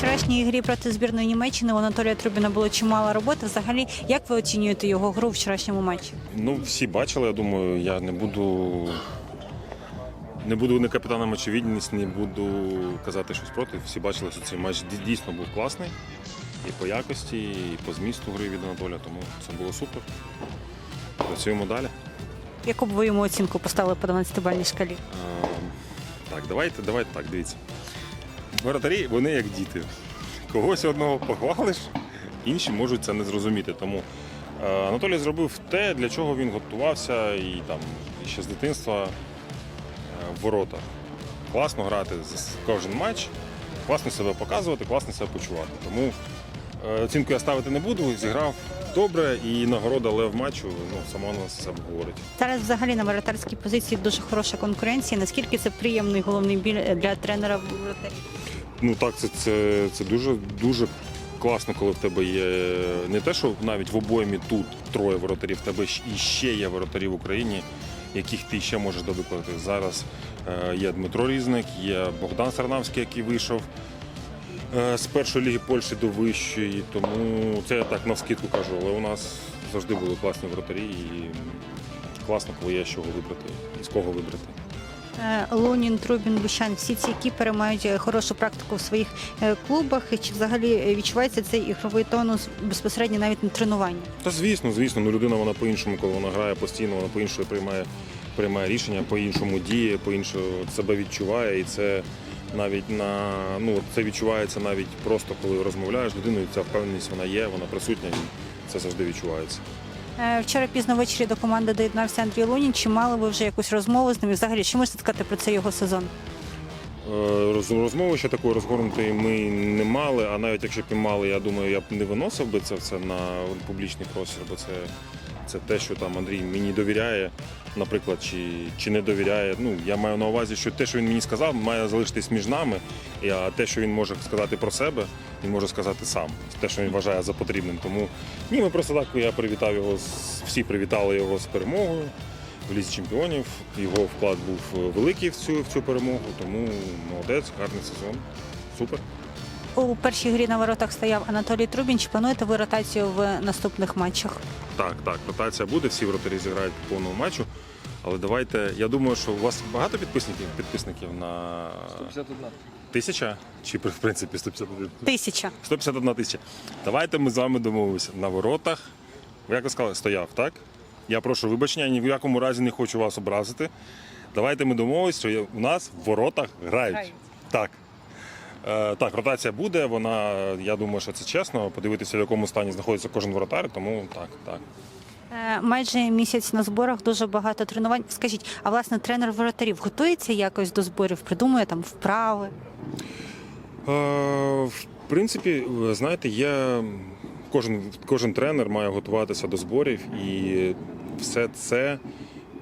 вчорашній грі проти збірної Німеччини у Анатолія Трубіна було чимало роботи. Взагалі, як ви оцінюєте його гру в вчорашньому матчі? Ну, всі бачили, я думаю, я не буду. Не буду не капітаном очевидність, не буду казати щось проти. Всі бачили, що цей матч дійсно був класний. І по якості, і по змісту гри від Анатолія, тому це було супер. Працюємо далі. Яку б ви йому оцінку поставили по 12-бальній шкалі? Ем, Так, давайте, давайте так, дивіться. Воротарі, вони як діти. Когось одного похвалиш, інші можуть це не зрозуміти. Тому е, Анатолій зробив те, для чого він готувався і там ще з дитинства е, в ворота. Класно грати за кожен матч, класно себе показувати, класно себе почувати. Тому оцінку я ставити не буду, зіграв добре і нагорода лев матчу ну, само на себе говорить. Зараз взагалі на воротарській позиції дуже хороша конкуренція. Наскільки це приємний головний біль для тренера воротарів? Ну так, це, це, це дуже дуже класно, коли в тебе є не те, що навіть в обоймі тут троє воротарів, в тебе і ще є воротарі в Україні, яких ти ще можеш додати. Зараз е, є Дмитро Різник, є Богдан Сарнавський, який вийшов е, з першої ліги Польщі до вищої. Тому це я так навскидку кажу, але у нас завжди були класні воротарі і класно, коли є з чого вибрати і з кого вибрати. Е, Лунін, Трубін, Бущан, всі ці екіпи мають е, хорошу практику в своїх е, клубах. Чи взагалі е, відчувається цей ігровий тонус безпосередньо навіть на тренуванні? Та звісно, звісно, ну людина вона по-іншому, коли вона грає постійно, вона по-іншому приймає, приймає рішення, по-іншому діє, по-іншому себе відчуває. І це навіть на ну це відчувається навіть просто коли розмовляєш з людиною. Ця впевненість вона є, вона присутня, і це завжди відчувається. Е, Вчора пізно ввечері до команди доєднався Андрій Лунін. Чи мали ви вже якусь розмову з ним? І Взагалі, що можете сказати про цей його сезон? Е, Розмови ще такої розгорнутої ми не мали, а навіть якщо б і мали, я думаю, я б не виносив би це все на публічний простір, бо це, це те, що там Андрій мені довіряє, наприклад, чи, чи не довіряє. Ну, я маю на увазі, що те, що він мені сказав, має залишитись між нами, а те, що він може сказати про себе, він може сказати сам. Те, що він вважає за потрібним. Тому ні, ми просто так я привітав його, всі привітали його з перемогою в лізі чемпіонів. Його вклад був е, великий в цю, в цю перемогу, тому молодець, гарний сезон. Супер. У першій грі на воротах стояв Анатолій Трубін. Чи плануєте ви ротацію в наступних матчах? Так, так, ротація буде, всі вратарі зіграють по повному матчу. Але давайте, я думаю, що у вас багато підписників підписників на 151. тисяча? Чи в принципі 151? Тисяча. 151 тисяча. Давайте ми з вами домовимося. На воротах, ви як ви сказали, стояв, так? Я прошу вибачення, ні в якому разі не хочу вас образити. Давайте ми домовимося, що у нас в воротах грають. Грають. Так. Е, так, ротація буде, вона, я думаю, що це чесно. Подивитися, в якому стані знаходиться кожен воротар, тому так, так. Е, Майже місяць на зборах, дуже багато тренувань. Скажіть, а власне тренер воротарів готується якось до зборів, придумує там вправи? Е, В принципі, знаєте, є кожен, кожен тренер має готуватися до зборів, і все це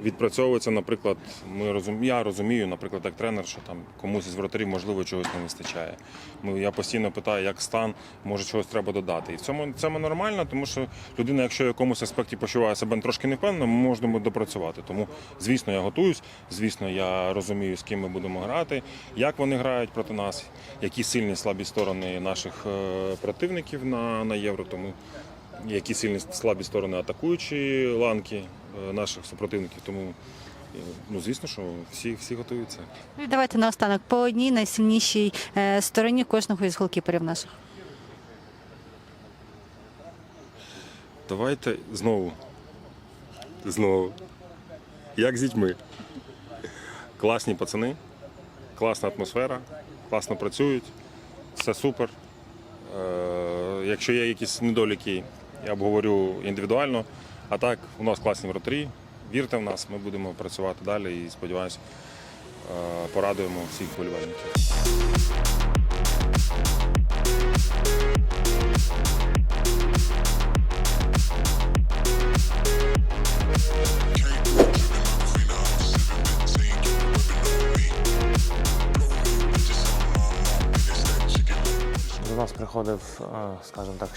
відпрацьовується. Наприклад, ми розум, я розумію, наприклад, як тренер, що там комусь із воротарів можливо чогось не вистачає. Ми, я постійно питаю, як стан, може чогось треба додати. І в цьому цьому нормально, тому що людина, якщо в якомусь аспекті почуває себе трошки невпевнено, ми можемо допрацювати. Тому, звісно, я готуюсь, звісно, я розумію, з ким ми будемо грати, як вони грають проти нас, які сильні слабі сторони наших е, противників на, на євро. Тому які сильні слабі сторони атакуючі ланки е, наших супротивників. Тому, е, ну, звісно, що всі, всі готуються. Ну, давайте наостанок по одній найсильнішій е, стороні кожного із голкіперів наших. Давайте знову. Знову. Як з дітьми. Класні пацани, класна атмосфера, класно працюють, все супер. Е, якщо є якісь недоліки, я обговорю індивідуально. А так, у нас класні вратарі. Вірте в нас, ми будемо працювати далі і сподіваюся, е, порадуємо всіх вболівальників. Нас е, скажімо так,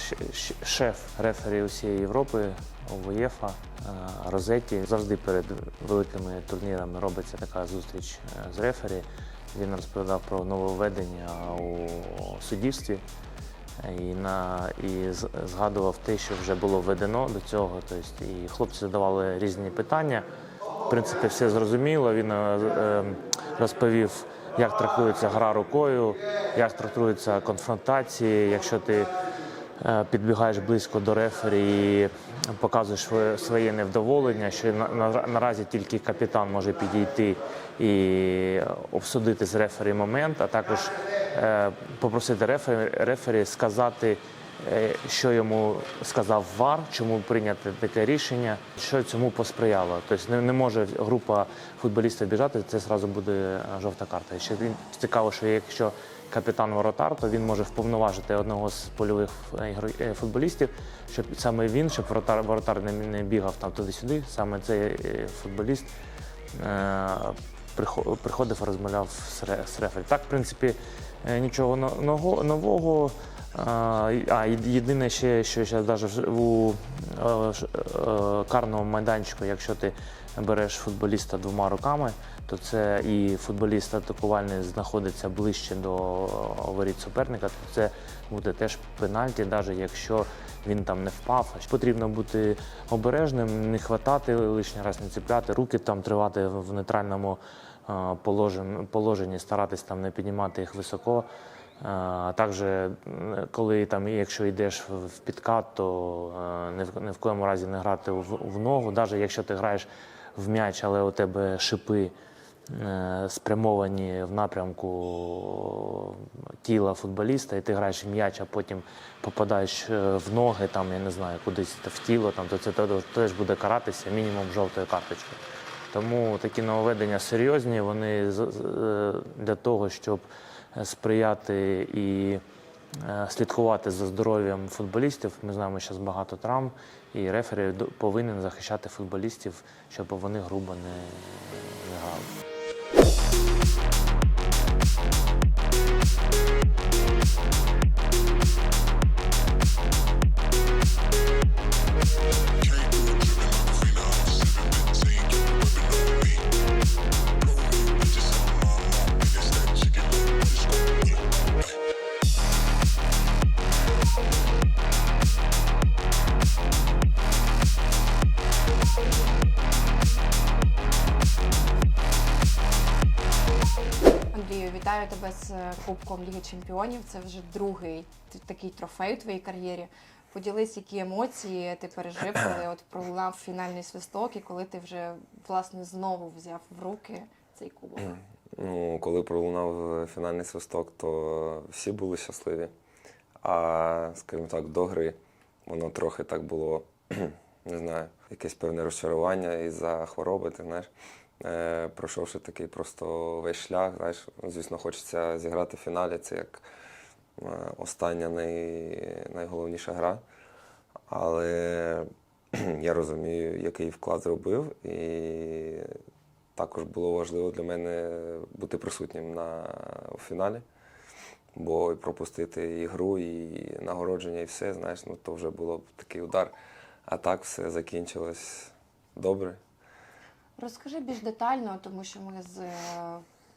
шеф рефері усієї Європи УЄФА Розетті. Завжди перед великими турнірами робиться така зустріч е, з рефері. Він розповідав про нововведення у суддівстві і, на, і згадував те, що вже було введено до цього. Тобто, і хлопці задавали різні питання. В принципі, все зрозуміло. Він е, е, розповів, як трактується гра рукою, як трактуються конфронтації, якщо ти е, підбігаєш близько до рефері і показуєш своє- невдоволення, що на, на, наразі тільки капітан може підійти і обсудити з рефері момент, а також е, попросити рефері, рефері сказати, що йому сказав ВАР, чому прийнято таке рішення, що цьому посприяло. Тобто не, не може група футболістів біжати, це одразу буде е, жовта карта. Ще цікаво, що якщо капітан воротар, то він може вповноважити одного з польових е, е, футболістів, щоб саме він, щоб воротар, воротар не, не бігав там туди-сюди, саме цей е, футболіст е, прихо- приходив розмовляв з, рефері. Так, в принципі, е, нічого но- нового. А, єдине ще, що ще навіть у е, е, карному майданчику, якщо ти береш футболіста двома руками, то це і футболіст атакувальний знаходиться ближче до воріт суперника, то це буде теж пенальті, навіть якщо він там не впав. Потрібно бути обережним, не хватати лишній раз, не ціпляти, руки там тривати в нейтральному е, положенні, старатись там не піднімати їх високо. А також, коли там, якщо йдеш в підкат, то е, ні в, ні в коєму разі не грати в, в ногу, навіть якщо ти граєш в м'яч, але у тебе шипи е, спрямовані в напрямку тіла футболіста, і ти граєш в м'яч, а потім попадаєш е, в ноги, там, я не знаю, кудись в тіло, там, то це теж буде каратися мінімум жовтою карточкою. Тому такі нововведення серйозні, вони для того, щоб сприяти і е, слідкувати за здоров'ям футболістів. Ми знаємо, що багато травм, і рефері повинен захищати футболістів, щоб вони грубо не, не грали. Андрію, вітаю тебе з е, Кубком Ліги Чемпіонів. Це вже другий такий трофей у твоїй кар'єрі. Поділись, які емоції ти пережив, коли от пролунав фінальний свисток, і коли ти вже власне знову взяв в руки цей кубок. Ну, коли пролунав фінальний свисток, то всі були щасливі. А, скажімо так, до гри воно трохи так було, не знаю, якесь певне розчарування із-за хвороби, ти знаєш. Е, пройшовши такий просто весь шлях, знаєш, звісно, хочеться зіграти в фіналі. Це як е, остання най, найголовніша гра. Але я розумію, який вклад зробив, і також було важливо для мене бути присутнім на у фіналі, бо і пропустити ігру, і нагородження, і все, знаєш, ну то вже було б такий удар. А так все закінчилось добре. Розкажи більш детально, тому що ми з е,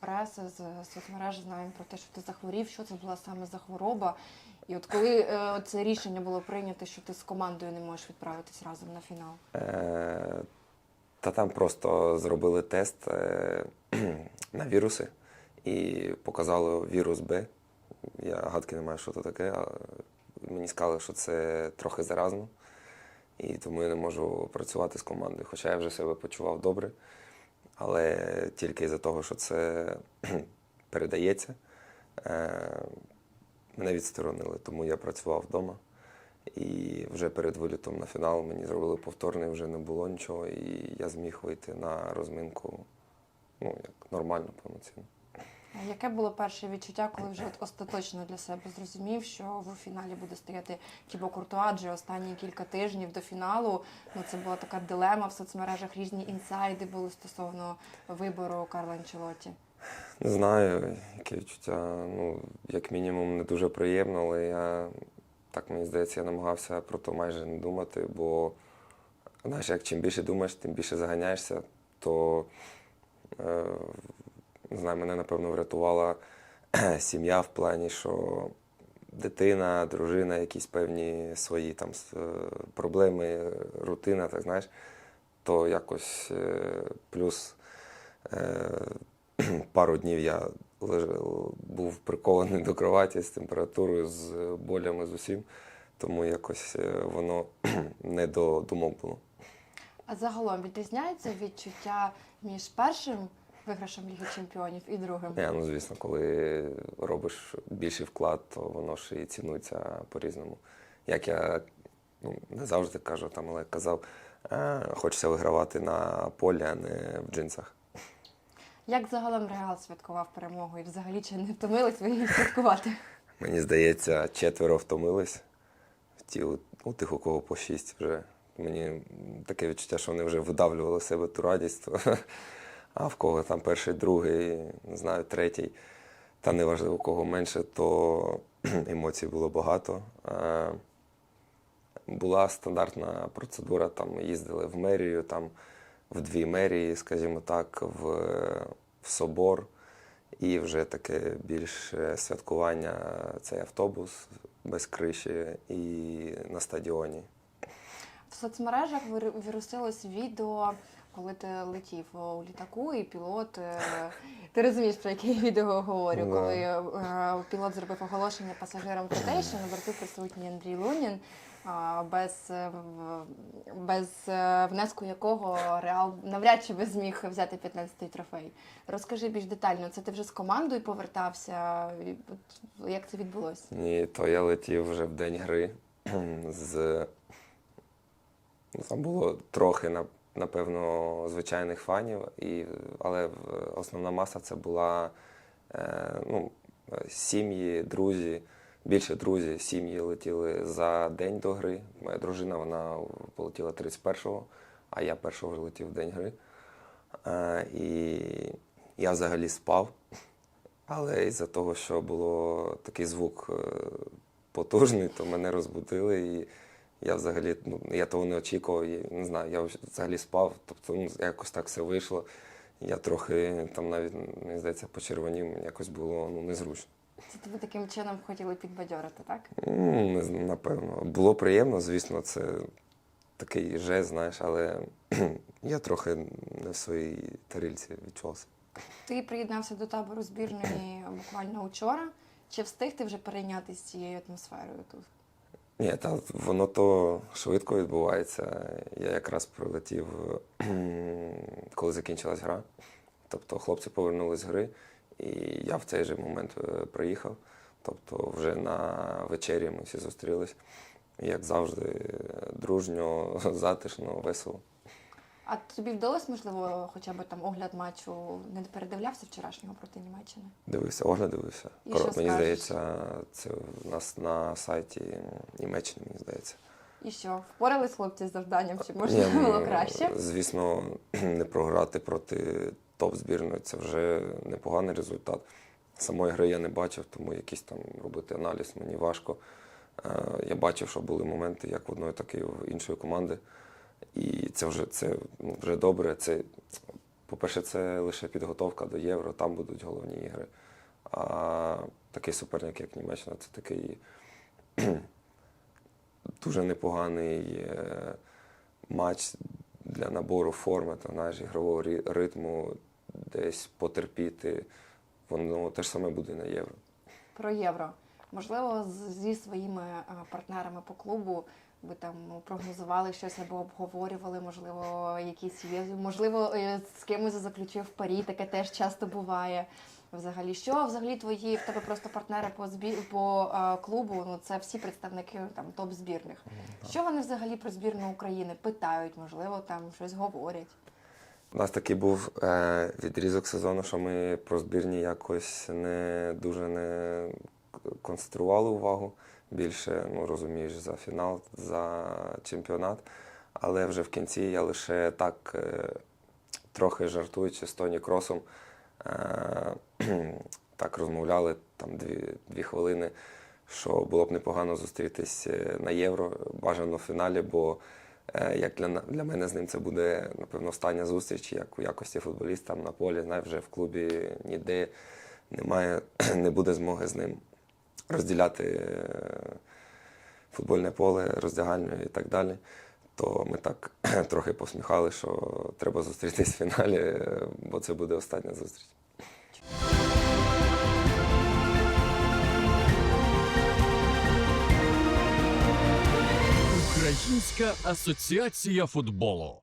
преси, з соцмереж знаємо про те, що ти захворів, що це була саме за хвороба. І от коли е, це рішення було прийнято, що ти з командою не можеш відправитись разом на фінал. Е, Та там просто зробили тест е, на віруси і показали вірус Б. Я гадки не маю, що це таке, мені сказали, що це трохи заразно. І тому я не можу працювати з командою. Хоча я вже себе почував добре. Але тільки із-за того, що це передається, е, мене відсторонили, тому я працював вдома. І вже перед вилітом на фінал мені зробили повторний, вже не було нічого, і я зміг вийти на розминку ну, як нормально, повноцінно. Яке було перше відчуття, коли вже остаточно для себе зрозумів, що в фіналі буде стояти Тібо Куртуа, адже останні кілька тижнів до фіналу ну це була така дилема в соцмережах, різні інсайди були стосовно вибору Карла Анчелоті. Не знаю, яке відчуття. Ну, як мінімум, не дуже приємно, але я так мені здається, я намагався про то майже не думати, бо знаєш, як чим більше думаєш, тим більше заганяєшся, то е, знаю, мене напевно врятувала сім'я в плані, що дитина, дружина, якісь певні свої там е, проблеми, рутина, так знаєш, то якось е, плюс е, пару днів я був прикований до кроваті з температурою, з болями, з усім. Тому якось воно не до думок було. А загалом відрізняється відчуття між першим виграшем Ліги Чемпіонів і другим? Я, ну, звісно, коли робиш більший вклад, то воно ж і цінується по-різному. Як я ну, не завжди кажу, там, але казав, а, хочеться вигравати на полі, а не в джинсах. Як загалом Реал святкував перемогу і взагалі чи не втомились ви її святкувати? Мені здається, четверо втомились. Ті, у, у тих, у кого по шість вже. Мені таке відчуття, що вони вже видавлювали себе ту радість. То, а в кого там перший, другий, не знаю, третій, та неважливо, кого менше, то емоцій було багато. Е, Була стандартна процедура, там їздили в мерію, там в дві мерії, скажімо так, в, в собор. І вже таке більш е, святкування цей автобус без криші і на стадіоні. В соцмережах вир- вирусилось відео, коли ти летів у літаку, і пілот. е, Ти розумієш, про яке я відео говорю, коли е, пілот зробив оголошення пасажирам про те, що на борту присутній Андрій Лунін, без, е, без е, внеску якого Реал навряд чи би зміг взяти 15-й трофей. Розкажи більш детально, це ти вже з командою повертався? Як це відбулося? Ні, то я летів вже в день гри з. Ну, там було трохи, на- напевно, звичайних фанів, і, але основна маса це була е, ну, сім'ї, друзі. Більше друзі, сім'ї летіли за день до гри. Моя дружина вона полетіла 31-го, а я першого летів в день гри. Е, і я взагалі спав. Але із-за того, що було такий звук е, потужний, то мене розбудили. І я взагалі, ну, я того не очікував, і, не знаю, я взагалі спав. Тобто ну, якось так все вийшло. Я трохи там навіть, мені здається, почервонів, якось було ну, незручно. Це тебе таким чином хотіли підбадьорити, так? Ну, не знаю, напевно. Було приємно, звісно, це такий жест, знаєш, але я трохи не в своїй тарільці відчувався. Ти приєднався до табору збірної буквально учора. Чи встиг ти вже перейнятися цією атмосферою тут? Ні, та воно то швидко відбувається. Я якраз прилетів, коли закінчилась гра. Тобто хлопці повернулись з гри, і я в цей же момент е, приїхав. Тобто вже на вечері ми всі зустрілись. Як завжди, дружньо, затишно, весело. А тобі вдалося, можливо, хоча б там огляд матчу не передивлявся вчорашнього проти Німеччини? Дивився, огляд дивився. І Коро- що мені скажеш? здається, це у нас на сайті Німеччини, мені здається. І що, впорались хлопці з завданням, чи Ні, ну, було краще? Звісно, не програти проти топ-збірної це вже непоганий результат. Самої гри я не бачив, тому якийсь там робити аналіз мені важко. Е, Я бачив, що були моменти як в одної, так і в іншої команди. І це вже це ну, вже добре. Це, по-перше, це лише підготовка до євро, там будуть головні ігри. А такий суперник, як Німеччина, це такий дуже непоганий е, матч для набору форми, та, знаєш, ігрового ритму, десь потерпіти. Воно те ж саме буде на євро. Про євро. Можливо, зі своїми е, партнерами по клубу ви там прогнозували щось або обговорювали, можливо, якісь є. Можливо, е, з кимось заключив парі, таке теж часто буває. Взагалі, що взагалі твої в тебе просто партнери по збі... по е, клубу? Ну це всі представники там топ збірних. Що вони взагалі про збірну України питають? Можливо, там щось говорять. У нас такий був е, відрізок сезону, що ми про збірні якось не дуже не концентрували увагу. Більше ну, розумієш за фінал, за чемпіонат. Але вже в кінці я лише так, е, трохи жартуючи з Тоні Кросом, е, так розмовляли там дві, дві хвилини, що було б непогано зустрітись е, на євро, бажано в фіналі, бо Як для, для мене з ним це буде, напевно, остання зустріч, як у якості футболіста на полі, знаю, вже в клубі ніде немає, не буде змоги з ним розділяти е, футбольне поле, роздягальню і так далі. То ми так трохи посміхали, що треба зустрітись в фіналі, е, бо це буде остання зустріч. Українська асоціація футболу.